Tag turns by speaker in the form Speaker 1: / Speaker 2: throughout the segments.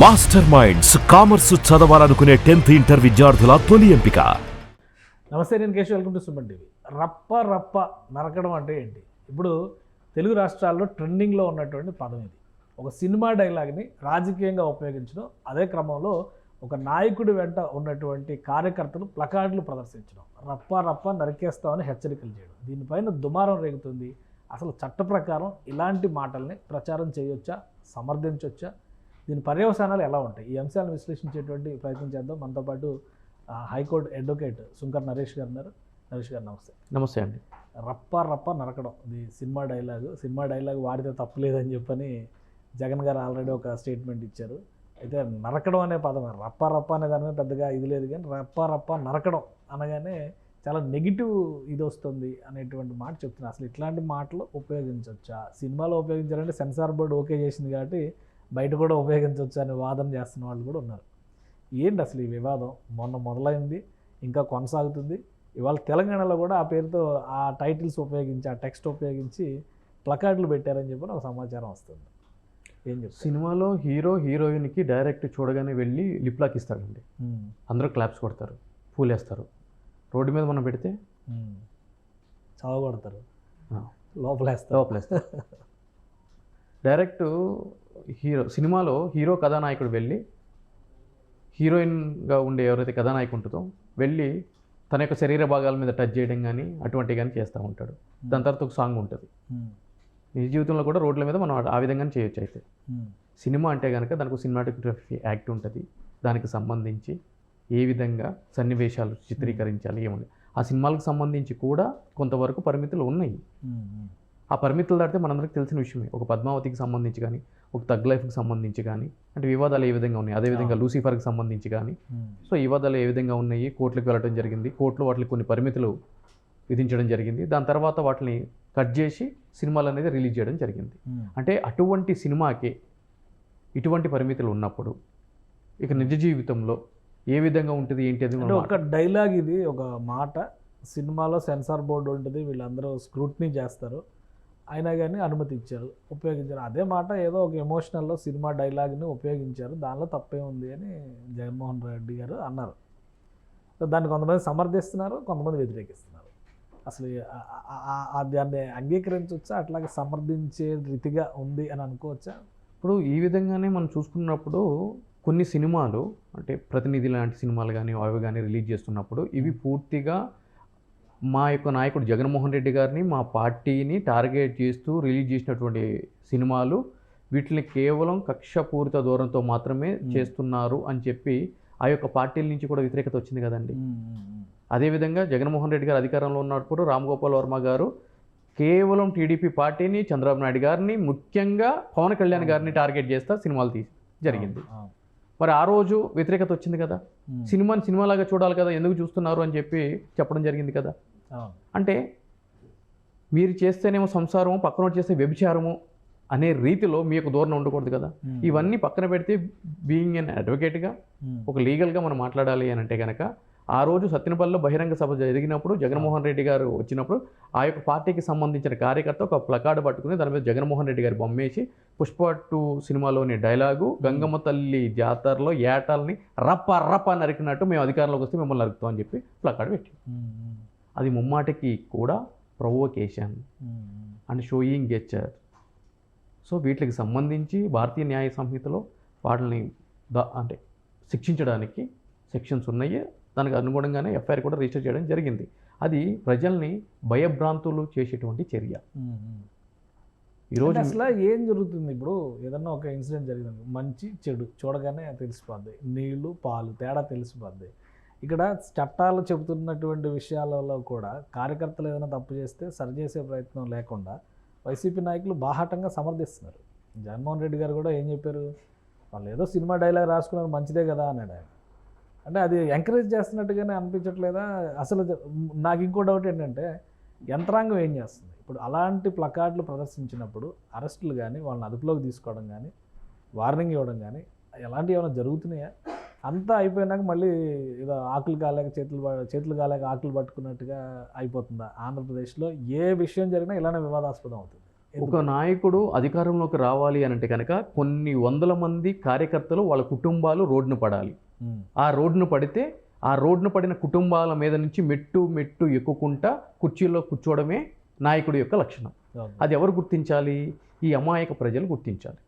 Speaker 1: Master minds commerce చదవాలనుకునే tenth inter విద్యార్థుల తొలి ఎంపిక.
Speaker 2: నమస్తే నేను Keshav. Welcome to Suman TV. రప్ప రప్ప నరకడం అంటే ఏంటి? ఇప్పుడు తెలుగు రాష్ట్రాల్లో ట్రెండింగ్లో ఉన్నటువంటి పదం ఇది. ఒక సినిమా డైలాగ్ని రాజకీయంగా ఉపయోగించడం అదే క్రమంలో ఒక నాయకుడి వెంట ఉన్నటువంటి కార్యకర్తలు ప్లకార్డులు ప్రదర్శించడం. రప్ప రప్ప నరికేస్తామని హెచ్చరికలు చేయడం. దీనిపైన దుమారం రేగుతుంది. అసలు చట్ట ప్రకారం ఇలాంటి మాటల్ని ప్రచారం చేయొచ్చా? సమర్థించవచ్చా దీని పర్యవసానాలు ఎలా ఉంటాయి? ఈ అంశాలను విశ్లేషించేటువంటి ప్రయత్నం చేద్దాం. మనతో పాటు హైకోర్టు అడ్వకేట్ శుంకర్ నరేష్ గారు ఉన్నారు. నరేష్ గారు నమస్తే.
Speaker 3: నమస్తే అండి.
Speaker 2: రప్ప రప్ప నరకడం. ఇది సినిమా డైలాగ్. సినిమా డైలాగ్ వాడితే తప్పులేదని చెప్పని జగన్ గారు ఆల్రెడీ ఒక స్టేట్మెంట్ ఇచ్చారు. అయితే నరకడం అనే పదం రప్ప రప్ప అనే దాని మీద పెద్దగా ఇది లేదు కానీ రప్ప రప్ప నరకడం అనగానే చాలా నెగిటివ్ ఇది వస్తుంది అనేటువంటి మాట చెప్తున్నారు. అసలు ఇట్లాంటి మాటలు ఉపయోగించవచ్చా సినిమాలో ఉపయోగించాలంటే సెన్సార్ బోర్డు ఓకే చేసింది కాబట్టి బయట కూడా ఉపయోగించవచ్చు అనే వాదన చేస్తున్న వాళ్ళు కూడా ఉన్నారు. ఏంటి అసలు ఈ వివాదం? మొన్న మొదలైంది ఇంకా కొనసాగుతుంది. ఇవాళ తెలంగాణలో కూడా ఆ పేరుతో ఆ టైటిల్స్ ఉపయోగించి ఆ టెక్స్ట్ ఉపయోగించి ప్లకార్డులు పెట్టారని చెప్పి ఒక సమాచారం వస్తుంది. ఏం చెప్తారు?
Speaker 3: సినిమాలో హీరో హీరోయిన్కి డైరెక్ట్ చూడగానే వెళ్ళి లిప్ లాక్ ఇస్తాడండి.
Speaker 2: ఉమ్,
Speaker 3: అందరూ క్లాప్స్ కొడతారు పూలేస్తారు. రోడ్డు మీద మనం పెడితే.
Speaker 2: చదవగొడతారు లోపలేస్తారు.
Speaker 3: లోపలేస్తారు. డైరెక్ట్ హీరో సినిమాలో హీరో కథానాయకుడు వెళ్ళి హీరోయిన్గా ఉండే ఎవరైతే కథానాయకు ఉంటుందో వెళ్ళి తన యొక్క శరీర భాగాల మీద టచ్ చేయడం కానీ అటువంటివి కానీ చేస్తూ ఉంటాడు. దాని తర్వాత ఒక సాంగ్ ఉంటుంది. నిజ జీవితంలో కూడా రోడ్ల మీద మనం ఆ విధంగానే చేయొచ్చు అయితే.
Speaker 2: ఉమ్,
Speaker 3: సినిమా అంటే కనుక దానికి సినిమాటోగ్రఫీ యాక్ట్ ఉంటుంది. దానికి సంబంధించి ఏ విధంగా సన్నివేశాలు చిత్రీకరించాలి ఏమని ఆ సినిమాలకు సంబంధించి కూడా కొంతవరకు పరిమితులు ఉన్నాయి. ఆ పరిమితులు దాటితే మనందరికీ తెలిసిన విషయమే. ఒక పద్మావతికి సంబంధించి కానీ ఒక తగ్ లైఫ్కి సంబంధించి కానీ అంటే వివాదాలు ఏ విధంగా ఉన్నాయి? అదేవిధంగా లూసిఫర్కి సంబంధించి కానీ. సో వివాదాలు ఏ విధంగా ఉన్నాయి? కోర్టులకు వెళ్ళడం జరిగింది. కోర్టులో వాటికి కొన్ని పరిమితులు విధించడం జరిగింది. దాని తర్వాత వాటిని కట్ చేసి సినిమాలు అనేది రిలీజ్ చేయడం జరిగింది. అంటే అటువంటి సినిమాకి ఇటువంటి పరిమితులు ఉన్నప్పుడు ఇక నిజ జీవితంలో ఏ విధంగా ఉంటుంది? ఏంటి అది
Speaker 2: ఒక డైలాగ్ ఇది ఒక మాట. సినిమాలో సెన్సార్ బోర్డు ఉంటుంది వీళ్ళందరూ స్క్రూట్నీ చేస్తారు. అయినా కానీ అనుమతి ఇచ్చారు ఉపయోగించారు. అదే మాట ఏదో ఒక ఎమోషనల్లో సినిమా డైలాగ్ని ఉపయోగించారు. దానిలో తప్పే ఉంది అని జగన్మోహన్ రెడ్డి గారు అన్నారు. సో దాన్ని కొంతమంది సమర్థిస్తున్నారు కొంతమంది వ్యతిరేకిస్తున్నారు. అసలు దాన్ని అంగీకరించవచ్చా అట్లాగే సమర్థించే రీతిగా ఉంది అని అనుకోవచ్చా?
Speaker 3: ఇప్పుడు ఈ విధంగానే మనం చూసుకున్నప్పుడు కొన్ని సినిమాలు అంటే ప్రతినిధి లాంటి సినిమాలు కానీ అవి కానీ రిలీజ్ చేస్తున్నప్పుడు ఇవి పూర్తిగా మా యొక్క నాయకుడు జగన్మోహన్ రెడ్డి గారిని మా పార్టీని టార్గెట్ చేస్తూ రిలీజ్ చేసినటువంటి సినిమాలు వీటిని కేవలం కక్షపూరిత దూరంతో మాత్రమే చేస్తున్నారు అని చెప్పి ఆ యొక్క పార్టీల నుంచి కూడా వ్యతిరేకత వచ్చింది కదండి. అదేవిధంగా జగన్మోహన్ రెడ్డి గారు అధికారంలో ఉన్నప్పుడు రామ్ గోపాల్ వర్మ గారు కేవలం టీడీపీ పార్టీని చంద్రబాబు నాయుడు గారిని ముఖ్యంగా పవన్ కళ్యాణ్ గారిని టార్గెట్ చేస్తా సినిమాలు తీసి జరిగింది. మరి ఆ రోజు వ్యతిరేకత వచ్చింది కదా. సినిమాని సినిమాలాగా చూడాలి కదా ఎందుకు చూస్తున్నారు అని చెప్పి చెప్పడం జరిగింది కదా. అంటే మీరు చేస్తేనేమో సంసారము పక్కన చేస్తే వ్యభిచారము అనే రీతిలో మీకు దూరం ఉండకూడదు కదా. ఇవన్నీ పక్కన పెడితే బీయింగ్ అన్ అడ్వకేట్గా ఒక లీగల్గా మనం మాట్లాడాలి అని అంటే కనుక ఆ రోజు సత్యనపల్లిలో బహిరంగ సభ జరిగినప్పుడు జగన్మోహన్ రెడ్డి గారు వచ్చినప్పుడు ఆ యొక్క పార్టీకి సంబంధించిన కార్యకర్త ఒక ప్లకార్డు పట్టుకుని దాని మీద జగన్మోహన్ రెడ్డి గారి బొమ్మేసి పుష్ప టూ సినిమాలోని డైలాగు గంగమ్మ తల్లి జాతరలో ఏటల్ని రప్ప రప్ప నరికినట్టు మేము అధికారంలోకి వస్తే మిమ్మల్ని నరుకుతాం అని చెప్పి ప్లకార్డు పెట్టి అది ముమ్మాటికి కూడా provocation and showing gesture so వీటికి సంబంధించి భారతీయ న్యాయ సంహితలో వాటిని ద అంటే శిక్షించడానికి సెక్షన్స్ ఉన్నాయి. దానికి అనుగుణంగానే ఎఫ్ఐఆర్ కూడా రిజిస్టర్ చేయడం జరిగింది. అది ప్రజల్ని భయభ్రాంతులు చేసేటువంటి చర్య. ఈరోజు
Speaker 2: అసలు ఏం జరుగుతుంది ఇప్పుడు? ఏదన్నా ఒక ఇన్సిడెంట్ జరిగింది. మంచి చెడు చూడగానే తెలిసిపోద్ది. నీళ్ళు పాలు తేడా తెలిసిపోద్ది. ఇక్కడ చట్టాలు చెబుతున్నటువంటి విషయాలలో కూడా కార్యకర్తలు ఏదైనా తప్పు చేస్తే సరిచేసే ప్రయత్నం లేకుండా వైసీపీ నాయకులు బాహాటంగా సమర్థిస్తున్నారు. జగన్మోహన్ రెడ్డి గారు కూడా ఏం చెప్పారు? వాళ్ళు ఏదో సినిమా డైలాగ్ రాసుకున్నారు మంచిదే కదా అన్నాడు ఆయన. అంటే అది ఎంకరేజ్ చేస్తున్నట్టుగానే అనిపించట్లేదా? అసలు నాకు ఇంకో డౌట్ ఏంటంటే యంత్రాంగం ఏం చేస్తుంది? ఇప్పుడు అలాంటి ప్లకార్డులు ప్రదర్శించినప్పుడు అరెస్టులు కానీ వాళ్ళని అదుపులోకి తీసుకోవడం కానీ వార్నింగ్ ఇవ్వడం కానీ ఎలాంటివి ఏమైనా జరుగుతున్నాయా? అంతా అయిపోయినాక మళ్ళీ ఏదో ఆకులు కాలేక చేతులు చేతులు కాలేక ఆకులు పట్టుకున్నట్టుగా అయిపోతుందా? ఆంధ్రప్రదేశ్లో ఏ విషయం జరిగినా ఇలానే వివాదాస్పదం అవుతుంది.
Speaker 3: ఒక నాయకుడు అధికారంలోకి రావాలి అని అంటే కనుక కొన్ని వందల మంది కార్యకర్తలు వాళ్ళ కుటుంబాలు రోడ్డున పడాలి. ఆ రోడ్డున పడితే ఆ రోడ్డున పడిన కుటుంబాల మీద నుంచి మెట్టు మెట్టు ఎక్కుకుంటా కుర్చీలో కూర్చోవడమే నాయకుడి యొక్క లక్షణం. అది ఎవరు గుర్తించాలి? ఈ అమాయక ప్రజలు గుర్తించాలి.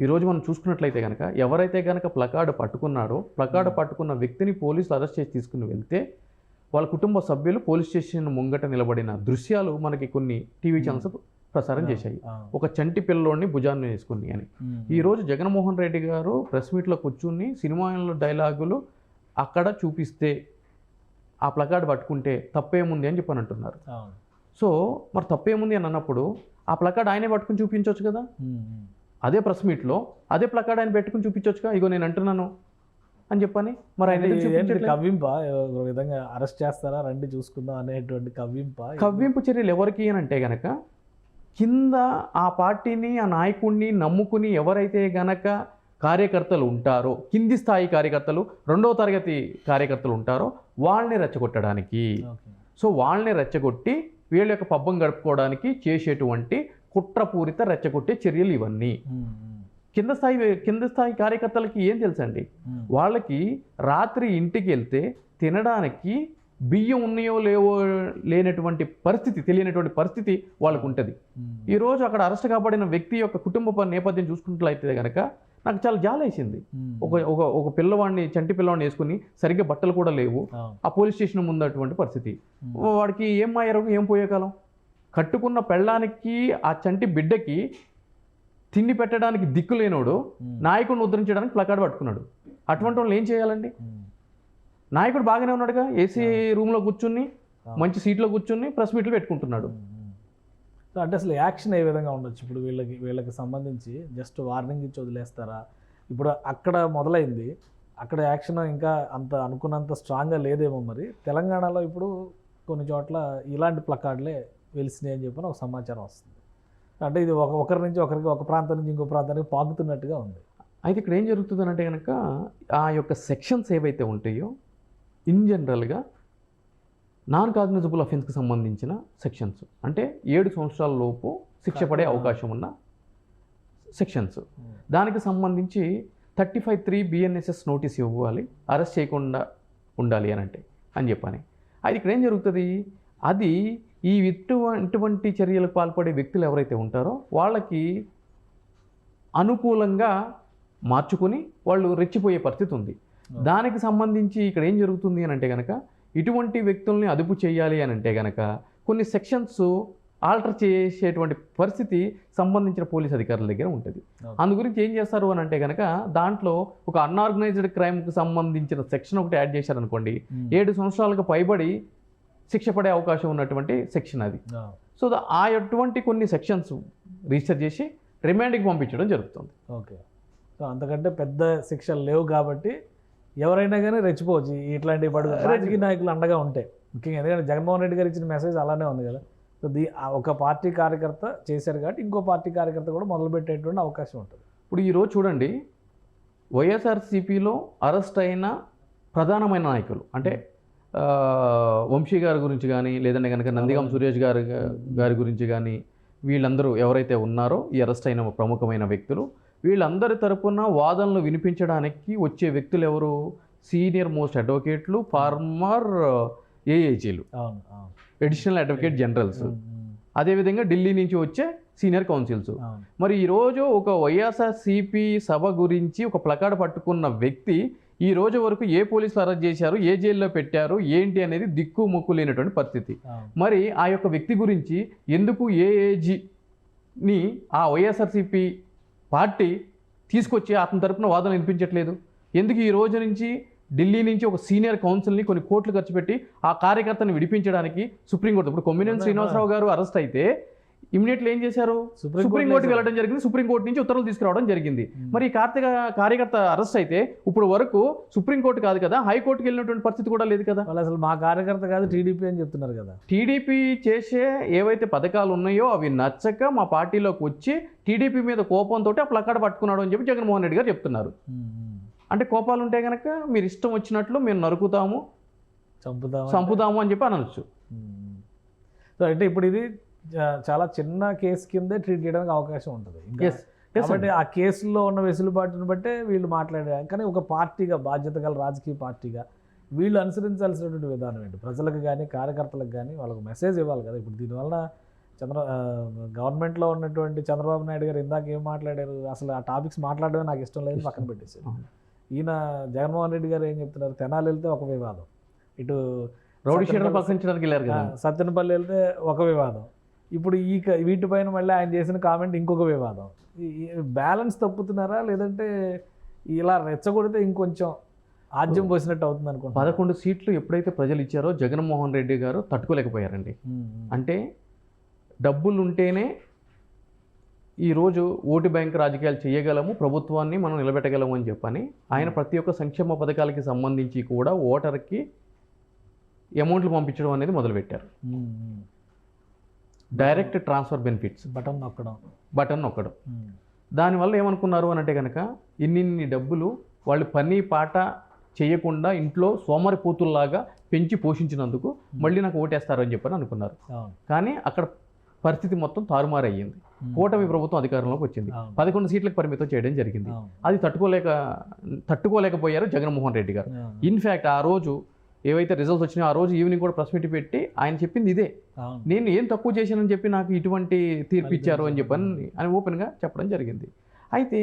Speaker 3: ఈరోజు మనం చూసుకున్నట్లయితే కనుక ఎవరైతే కనుక ప్లకార్డు పట్టుకున్నాడో ప్లకార్డు పట్టుకున్న వ్యక్తిని పోలీసులు అరెస్ట్ చేసి తీసుకుని వెళ్తే వాళ్ళ కుటుంబ సభ్యులు పోలీస్ స్టేషన్ ముంగట నిలబడిన దృశ్యాలు మనకి కొన్ని టీవీ ఛానల్స్ ప్రసారం చేశాయి. ఒక చంటి పిల్లోడిని భుజాన్ని వేసుకుని అని. ఈరోజు జగన్మోహన్ రెడ్డి గారు ప్రెస్ మీట్లో కూర్చుని సినిమాలో డైలాగులు అక్కడ చూపిస్తే ఆ ప్లకార్డు పట్టుకుంటే తప్పేముంది అని చెప్పని అంటున్నారు. సో మరి తప్పేముంది అని అన్నప్పుడు ఆ ప్లకార్డ్ ఆయనే పట్టుకుని చూపించవచ్చు కదా? అదే ప్రెస్ మీట్లో అదే ప్లకార్డ్ ఆయన పెట్టుకుని చూపించవచ్చుగా ఇగో నేను అంటున్నాను అని చెప్పని మరి ఆయన?
Speaker 2: కవ్వింప? విధంగా అరెస్ట్ చేస్తారా? రండి చూసుకుందాం అనేటువంటి కవ్వింప?
Speaker 3: కవ్వింపు చర్యలు ఎవరికి అని అంటే గనక కింద ఆ పార్టీని ఆ నాయకుడిని నమ్ముకుని ఎవరైతే గనక కార్యకర్తలు ఉంటారో కింది స్థాయి కార్యకర్తలు రెండవ తరగతి కార్యకర్తలు ఉంటారో వాళ్ళని రెచ్చగొట్టడానికి. సో వాళ్ళని రెచ్చగొట్టి వీళ్ళ యొక్క పబ్బం గడుపుకోవడానికి చేసేటువంటి కుట్రపూరిత రెచ్చగొట్టే చర్యలు ఇవన్నీ. కింద స్థాయి కింద స్థాయి కార్యకర్తలకి ఏం తెలుసండి? వాళ్ళకి రాత్రి ఇంటికి వెళ్తే తినడానికి బియ్యం ఉన్నాయో లేవో లేనటువంటి పరిస్థితి తెలియనటువంటి పరిస్థితి వాళ్ళకు ఉంటుంది ఈరోజు అక్కడ అరెస్ట్ కాబడిన వ్యక్తి యొక్క కుటుంబ నేపథ్యం చూసుకున్నట్లయితే కనుక నాకు చాలా జాలేసింది. ఒక ఒక ఒక పిల్లవాడిని చంటి పిల్లవాడిని వేసుకుని సరిగ్గా బట్టలు కూడా లేవు. ఆ పోలీస్ స్టేషన్ ముందటువంటి పరిస్థితి. వాడికి ఏం మాయరు ఏం పోయే కాలం? కట్టుకున్న పెళ్ళానికి ఆ చంటి బిడ్డకి తిండి పెట్టడానికి దిక్కు లేనోడు నాయకుడిని ఉద్ధరించడానికి ప్లకార్డ్ పట్టుకున్నాడు. అటువంటి వాళ్ళు ఏం చేయాలండి? నాయకుడు బాగానే ఉన్నాడుగా. ఏసీ రూమ్లో కూర్చుని. మంచి సీట్లో కూర్చుని ప్రెస్ మీట్లు పెట్టుకుంటున్నాడు.
Speaker 2: సో అంటే అసలు యాక్షన్ ఏ విధంగా ఉండొచ్చు? ఇప్పుడు వీళ్ళకి వీళ్ళకి సంబంధించి జస్ట్ వార్నింగ్ ఇచ్చి వదిలేస్తారా? ఇప్పుడు అక్కడ మొదలైంది. అక్కడ యాక్షన్ ఇంకా అంత అనుకున్నంత స్ట్రాంగ్గా లేదేమో మరి. తెలంగాణలో ఇప్పుడు కొన్ని చోట్ల ఇలాంటి ప్లకార్డులే వెలిసినాయి అని చెప్పిన ఒక సమాచారం వస్తుంది. అంటే ఇది ఒక ఒకరి నుంచి ఒకరికి ఒక ప్రాంతం నుంచి ఇంకో ప్రాంతానికి పాకుతున్నట్టుగా ఉంది.
Speaker 3: అయితే ఇక్కడ ఏం జరుగుతుంది అంటే కనుక ఆ యొక్క సెక్షన్స్ ఏవైతే ఉంటాయో ఇన్ జనరల్గా నాన్ కాగ్నిజబుల్ అఫెన్స్కి సంబంధించిన సెక్షన్స్. అంటే ఏడు సంవత్సరాల లోపు శిక్ష పడే అవకాశం ఉన్న సెక్షన్స్. దానికి సంబంధించి thirty five three BNSS notice ఇవ్వాలి అరెస్ట్ చేయకుండా ఉండాలి అని అంటే అని చెప్పని. అది ఇక్కడ ఏం జరుగుతుంది? అది ఈ ఇటువంటి ఇటువంటి చర్యలకు పాల్పడే వ్యక్తులు ఎవరైతే ఉంటారో వాళ్ళకి అనుకూలంగా మార్చుకుని వాళ్ళు రెచ్చిపోయే పరిస్థితి ఉంది. దానికి సంబంధించి ఇక్కడ ఏం జరుగుతుంది అని అంటే కనుక ఇటువంటి వ్యక్తుల్ని అదుపు చేయాలి అని అంటే కనుక కొన్ని సెక్షన్స్ ఆల్టర్ చేసేటువంటి పరిస్థితి సంబంధించిన పోలీస్ అధికారుల దగ్గర ఉంటుంది. అందు గురించి ఏం చేస్తారు అని అంటే కనుక దాంట్లో ఒక అన్ఆర్గనైజ్డ్ క్రైమ్కి సంబంధించిన సెక్షన్ ఒకటి యాడ్ చేశారనుకోండి
Speaker 2: ఉమ్.
Speaker 3: ఏడు సంవత్సరాలకు పైబడి శిక్ష పడే అవకాశం ఉన్నటువంటి సెక్షన్ అది. సో ఆ అటువంటి కొన్ని సెక్షన్స్ రిజిస్టర్ చేసి రిమాండ్కి పంపించడం జరుగుతుంది.
Speaker 2: ఓకే సో అంతకంటే పెద్ద శిక్షలు లేవు కాబట్టి ఎవరైనా కానీ రెచ్చిపోవచ్చు. ఇట్లాంటి పడు రాజకీయ నాయకులు అండగా ఉంటాయి ముఖ్యంగా ఎందుకంటే జగన్మోహన్ రెడ్డి గారు ఇచ్చిన మెసేజ్ అలానే ఉంది కదా. సో దీ ఒక పార్టీ కార్యకర్త చేశారు కాబట్టి ఇంకో పార్టీ కార్యకర్త కూడా మొదలుపెట్టేటువంటి అవకాశం ఉంటుంది.
Speaker 3: ఇప్పుడు ఈరోజు చూడండి వైఎస్ఆర్సీపీలో అరెస్ట్ అయిన ప్రధానమైన నాయకులు అంటే వంశీ గారి గురించి కానీ లేదంటే కనుక నందిగాం సురేష్ గారి గారి గురించి కానీ వీళ్ళందరూ ఎవరైతే ఉన్నారో ఈ అరెస్ట్ అయిన ప్రముఖమైన వ్యక్తులు వీళ్ళందరి తరపున వాదనలు వినిపించడానికి వచ్చే వ్యక్తులు ఎవరు సీనియర్ మోస్ట్ అడ్వకేట్లు ఫార్మర్
Speaker 2: అవును
Speaker 3: అడిషనల్ అడ్వకేట్ జనరల్స్. అదేవిధంగా ఢిల్లీ నుంచి వచ్చే సీనియర్ కౌన్సిల్స్. మరి ఈరోజు ఒక వైఎస్ఆర్సీపీ సభ గురించి ఒక ప్లకార్డ్ పట్టుకున్న వ్యక్తి ఈ రోజు వరకు ఏ పోలీసులు అరెస్ట్ చేశారు ఏ జైల్లో పెట్టారు ఏంటి అనేది దిక్కు ముక్కు లేనటువంటి పరిస్థితి. మరి ఆ యొక్క వ్యక్తి గురించి ఎందుకు ఏఏజీని ఆ వైఎస్ఆర్సీపీ పార్టీ తీసుకొచ్చి అతని తరపున వాదన వినిపించట్లేదు. ఎందుకు ఈ రోజు నుంచి ఢిల్లీ నుంచి ఒక సీనియర్ కౌన్సిల్ని కొన్ని కోట్లు ఖర్చు పెట్టి ఆ కార్యకర్తను విడిపించడానికి సుప్రీంకోర్టు ఇప్పుడు కొమ్మినేని శ్రీనివాసరావు గారు అరెస్ట్ అయితే ఇమీడియట్లీ ఏం చేశారు?
Speaker 2: సుప్రీం
Speaker 3: సుప్రీం
Speaker 2: కోర్టులో
Speaker 3: కోర్టుకి వెళ్ళడం జరిగింది. సుప్రీం కోర్టు నుంచి ఉత్తర్వులు తీసుకురావడం జరిగింది.
Speaker 2: ఉమ్.
Speaker 3: మరి ఈ కార్తీక కార్యకర్త అరెస్ట్ అయితే ఇప్పుడు వరకు సుప్రీం కోర్టు కాదు కదా హైకోర్టుకి వెళ్ళినటువంటి పరిస్థితి కూడా లేదు కదా.
Speaker 2: అసలు మా కార్యకర్త కాదు టీడీపీ అని చెప్తున్నారు కదా.
Speaker 3: టీడీపీ చేసే ఏవైతే పథకాలు ఉన్నాయో అవి నచ్చక మా పార్టీలోకి వచ్చి టీడీపీ మీద కోపంతో ఆ ప్లకార్డ్ పట్టుకున్నాడు అని చెప్పి జగన్మోహన్ రెడ్డి గారు చెప్తున్నారు.
Speaker 2: ఉమ్.
Speaker 3: అంటే కోపాలు ఉంటే కనుక మీరు ఇష్టం వచ్చినట్లు మేము నరుకుతాము
Speaker 2: చంపుదాం
Speaker 3: చంపుదాము అని చెప్పి అనొచ్చు.
Speaker 2: సో అంటే ఇప్పుడు ఇది చాలా చిన్న కేసు కిందే ట్రీట్ చేయడానికి అవకాశం ఉంటుంది. కాబట్టి ఆ కేసుల్లో ఉన్న వెసులుబాటును బట్టే వీళ్ళు మాట్లాడారు. కానీ ఒక పార్టీగా బాధ్యత గల రాజకీయ పార్టీగా వీళ్ళు అనుసరించాల్సినటువంటి విధానం ఏంటి? ప్రజలకు కానీ కార్యకర్తలకు కానీ వాళ్ళకు మెసేజ్ ఇవ్వాలి కదా. ఇప్పుడు దీనివల్ల చంద్ర గవర్నమెంట్లో ఉన్నటువంటి చంద్రబాబు నాయుడు గారు ఇందాక ఏం మాట్లాడారు? అసలు ఆ టాపిక్స్ మాట్లాడడమే నాకు ఇష్టం లేదు పక్కన పెట్టేశారు. ఈయన జగన్మోహన్ రెడ్డి గారు ఏం చెప్తున్నారు? తెనాలి వెళ్తే ఒక వివాదం. ఇటు
Speaker 3: రౌడీ షీటర్
Speaker 2: సత్యనపల్లి-
Speaker 3: పక్కన వెళ్ళారు కదా.
Speaker 2: సత్తెనపల్లి వెళ్తే ఒక వివాదం. ఇప్పుడు ఈ వీటిపైన మళ్ళీ ఆయన చేసిన కామెంట్ ఇంకొక వివాదం. బ్యాలెన్స్ తప్పుతున్నారా? లేదంటే ఇలా రెచ్చగొడితే ఇంకొంచెం ఆద్యం పోసినట్టు అవుతుంది అనుకుంటున్నా
Speaker 3: పదకొండు సీట్లు ఎప్పుడైతే ప్రజలు ఇచ్చారో జగన్మోహన్ రెడ్డి గారు తట్టుకోలేకపోయారండి. అంటే డబ్బులు ఉంటేనే ఈరోజు ఓటు బ్యాంక్ రాజకీయాలు చేయగలము ప్రభుత్వాన్ని మనం నిలబెట్టగలము అని చెప్పని ఆయన ప్రతి ఒక్క సంక్షేమ పథకాలకి సంబంధించి కూడా ఓటర్కి అమౌంట్లు పంపించడం అనేది మొదలుపెట్టారు. Direct transfer benefits.
Speaker 2: బటన్ నొక్కడం.
Speaker 3: బటన్ నొక్కడం. దానివల్ల ఏమనుకున్నారు అని అంటే కనుక ఇన్నిన్ని డబ్బులు వాళ్ళు పని పాట చేయకుండా ఇంట్లో సోమరిపోతుల్లాగా పెంచి పోషించినందుకు మళ్ళీ నాకు ఓటేస్తారు అని చెప్పని అనుకున్నారు. కానీ అక్కడ పరిస్థితి మొత్తం తారుమారయ్యింది. కూటమి ప్రభుత్వం అధికారంలోకి వచ్చింది. పదకొండు సీట్లకు పరిమితం చేయడం జరిగింది. అది తట్టుకోలేక తట్టుకోలేకపోయారు జగన్మోహన్ రెడ్డి గారు. ఇన్ఫ్యాక్ట్ ఆ రోజు ఏవైతే రిజల్ట్స్ వచ్చినాయో ఆ రోజు ఈవినింగ్ కూడా ప్రెస్ మీట్ పెట్టి ఆయన చెప్పింది ఇదే. నేను ఏం తక్కువ చేశానని చెప్పి నాకు ఇటువంటి తీర్పు ఇచ్చారు అని చెప్పని అని ఓపెన్గా చెప్పడం జరిగింది. అయితే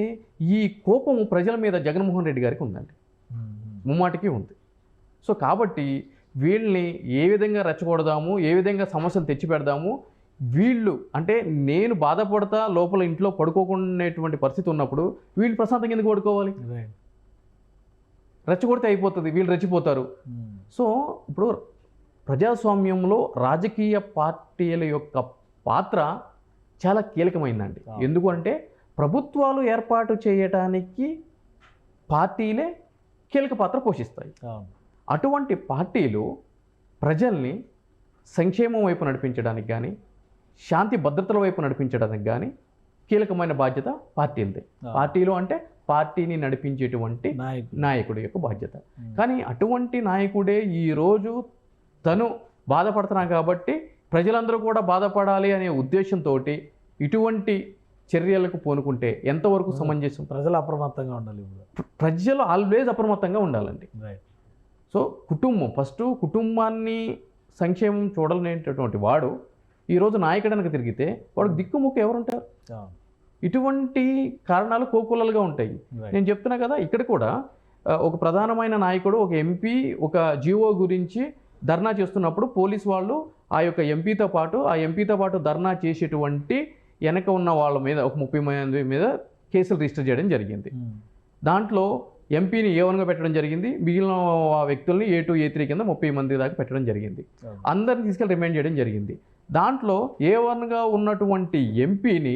Speaker 3: ఈ కోపము ప్రజల మీద జగన్మోహన్ రెడ్డి గారికి ఉందండి. ముమ్మాటికి ఉంది. సో కాబట్టి వీళ్ళని ఏ విధంగా రెచ్చగొడదాము ఏ విధంగా సమస్యలు తెచ్చి పెడదాము వీళ్ళు అంటే నేను బాధపడతా లోపల ఇంట్లో పడుకోకునేటువంటి పరిస్థితి ఉన్నప్పుడు వీళ్ళు ప్రశాంతంగా ఎందుకు పడుకోవాలి? రెచ్చగొడితే అయిపోతుంది వీళ్ళు రెచ్చిపోతారు. సో ఇప్పుడు ప్రజాస్వామ్యంలో రాజకీయ పార్టీల యొక్క పాత్ర చాలా కీలకమైందండి.
Speaker 2: అవును.
Speaker 3: ఎందుకంటే ప్రభుత్వాలు ఏర్పాటు చేయటానికి పార్టీలే కీలక పాత్ర పోషిస్తాయి. అటువంటి పార్టీలు ప్రజల్ని సంక్షేమం వైపు నడిపించడానికి కానీ శాంతి భద్రతల వైపు నడిపించడానికి కానీ కీలకమైన బాధ్యత పార్టీలదే. పార్టీలు అంటే పార్టీని నడిపించేటువంటి
Speaker 2: నాయకుడు.
Speaker 3: నాయకుడి యొక్క బాధ్యత. కానీ అటువంటి నాయకుడే ఈరోజు తను బాధపడుతున్నా కాబట్టి ప్రజలందరూ కూడా బాధపడాలి అనే ఉద్దేశంతో ఇటువంటి చర్యలకు పూనుకుంటే ఎంతవరకు సమంజసం?
Speaker 2: ప్రజలు అప్రమత్తంగా ఉండాలి
Speaker 3: ప్రజలు ఆల్వేజ్ అప్రమత్తంగా ఉండాలండి. సో కుటుంబం ఫస్ట్ కుటుంబాన్ని సంక్షేమం చూడలేనటువంటి వాడు ఈరోజు నాయకుడనక తిరిగితే వాడు దిక్కుముక్కు ఎవరుంటారు? ఇటువంటి కారణాలు కోకులలుగా ఉంటాయి. నేను చెప్తున్నా కదా ఇక్కడ కూడా ఒక ప్రధానమైన నాయకుడు ఒక ఎంపీ ఒక జీవో గురించి ధర్నా చేస్తున్నప్పుడు పోలీస్ వాళ్ళు ఆ యొక్క ఎంపీతో పాటు ఆ ఎంపీతో పాటు ధర్నా చేసేటువంటి వెనక ఉన్న వాళ్ళ మీద ఒక ముప్పై మంది మీద కేసులు రిజిస్టర్ చేయడం జరిగింది.
Speaker 2: ఉమ్,
Speaker 3: దాంట్లో ఎంపీని ఏ వన్గా పెట్టడం జరిగింది? మిగిలిన ఆ వ్యక్తుల్ని ఏ టూ ఏ త్రీ కింద ముప్పై మంది దాకా పెట్టడం జరిగింది.
Speaker 2: అవును.
Speaker 3: అందరిని తీసుకెళ్ళి రిమైండ్ చేయడం జరిగింది. దాంట్లో ఏ వన్గా ఉన్నటువంటి ఎంపీని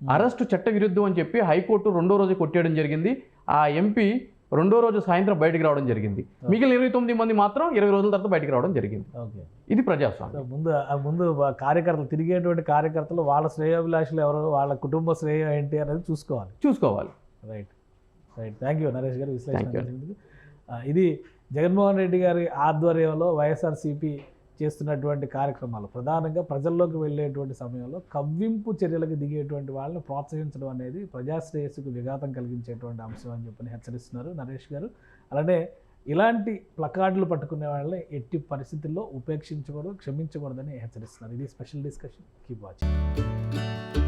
Speaker 3: అరెస్టు చట్ట విరుద్ధం అని చెప్పి హైకోర్టు రెండో రోజు కొట్టేయడం జరిగింది. ఆ ఎంపీ రెండో రోజు సాయంత్రం బయటికి రావడం జరిగింది. మిగిలిన ఇరవై తొమ్మిది మంది మాత్రం ఇరవై రోజుల తర్వాత బయటికి రావడం జరిగింది.
Speaker 2: ఓకే
Speaker 3: ఇది ప్రజాస్వామ్యం.
Speaker 2: ముందు ముందు కార్యకర్తలు తిరిగేటువంటి కార్యకర్తలు వాళ్ళ శ్రేయోభిలాషులు ఎవరు వాళ్ళ కుటుంబ శ్రేయం ఏంటి అనేది చూసుకోవాలి.
Speaker 3: చూసుకోవాలి.
Speaker 2: Right right thank you Naresh గారు విశ్లేషణ ఇది జగన్మోహన్ రెడ్డి గారి ఆధ్వర్యంలో వైఎస్ఆర్సీపీ చేస్తున్నటువంటి కార్యక్రమాలు. ప్రధానంగా ప్రజల్లోకి వెళ్ళేటువంటి సమయంలో కవ్వింపు చర్యలకు దిగేటువంటి వాళ్ళని ప్రోత్సహించడం అనేది ప్రజాశ్రేయస్సుకు విఘాతం కలిగించేటువంటి అంశం అని చెప్పని హెచ్చరిస్తున్నారు నరేష్ గారు. అలానే ఇలాంటి ప్లకార్డులు పట్టుకునే వాళ్ళని ఎట్టి పరిస్థితుల్లో ఉపేక్షించకూడదు క్షమించకూడదని హెచ్చరిస్తున్నారు. ఇది స్పెషల్ డిస్కషన్. Keep watching.